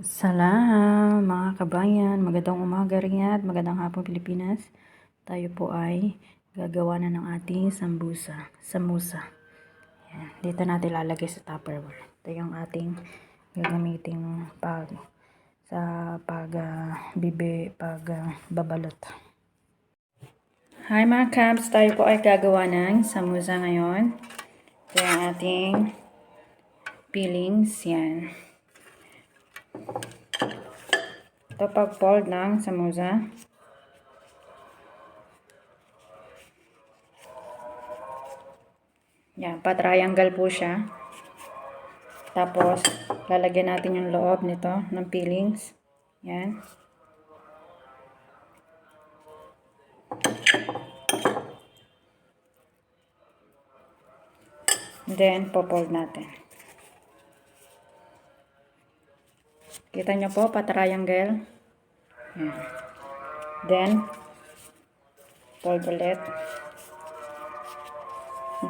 Salam mga kabayan, magandang umaga rin at magandang hapon Pilipinas. Tayo po ay gagawa na ng ating sambusa, samusa. Yan. Dito natin lalagay sa tupperware. Ito yung ating gagamitin pag sa pag ah, bibi, pag ah, babalot. Hi mga cabs, tayo po ay gagawa ng samusa ngayon. Ito yung ating peelings, yan. Ito pag-fold ng samosa. Yan, pa-triangle po siya. Tapos, lalagyan natin yung loob nito ng peelings. Yan. Then, po-fold natin. Kita nyo po, pa-triangle. Yan. Then, fold ulit.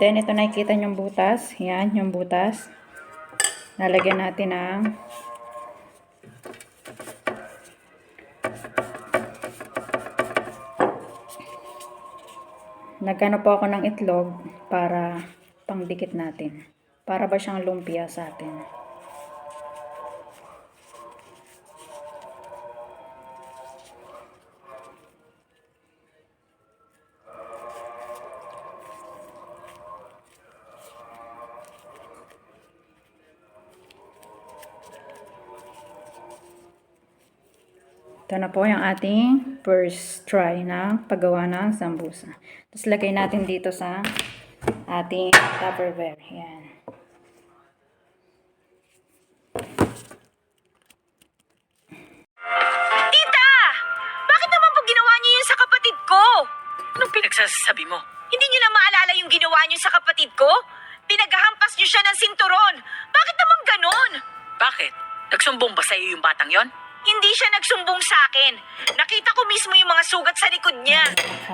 Then, ito nakikita yung butas. Yan, yung butas. Lalagyan natin ng Nagkano po ako ng itlog para pangdikit natin. Para ba siyang lumpia sa atin. Ito na po yung ating first try na paggawa ng sambusa. Tapos lagay natin dito sa ating tupperware. Yan. Tita! Bakit naman po ginawa niyo yun sa kapatid ko? Anong pinagsasabi mo? Hindi niyo na maalala yung ginawa niyo sa kapatid ko? Pinaghahampas niyo siya ng sinturon. Bakit naman ganon? Bakit? Nagsumbong ba sa'yo yung batang yon? Siya nagsumbong sa akin. Nakita ko mismo yung mga sugat sa likod niya.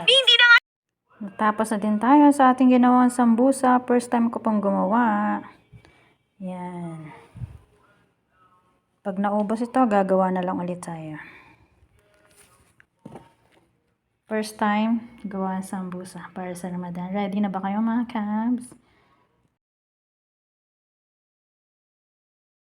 Ni hindi na nga Tapos na din tayo sa ating ginawang sambusa. First time ko pong gumawa. Yan. Pag naubos ito, gagawa na lang ulit tayo. First time, gawa ng sambusa para sa Ramadan. Ready na ba kayo mga cabs?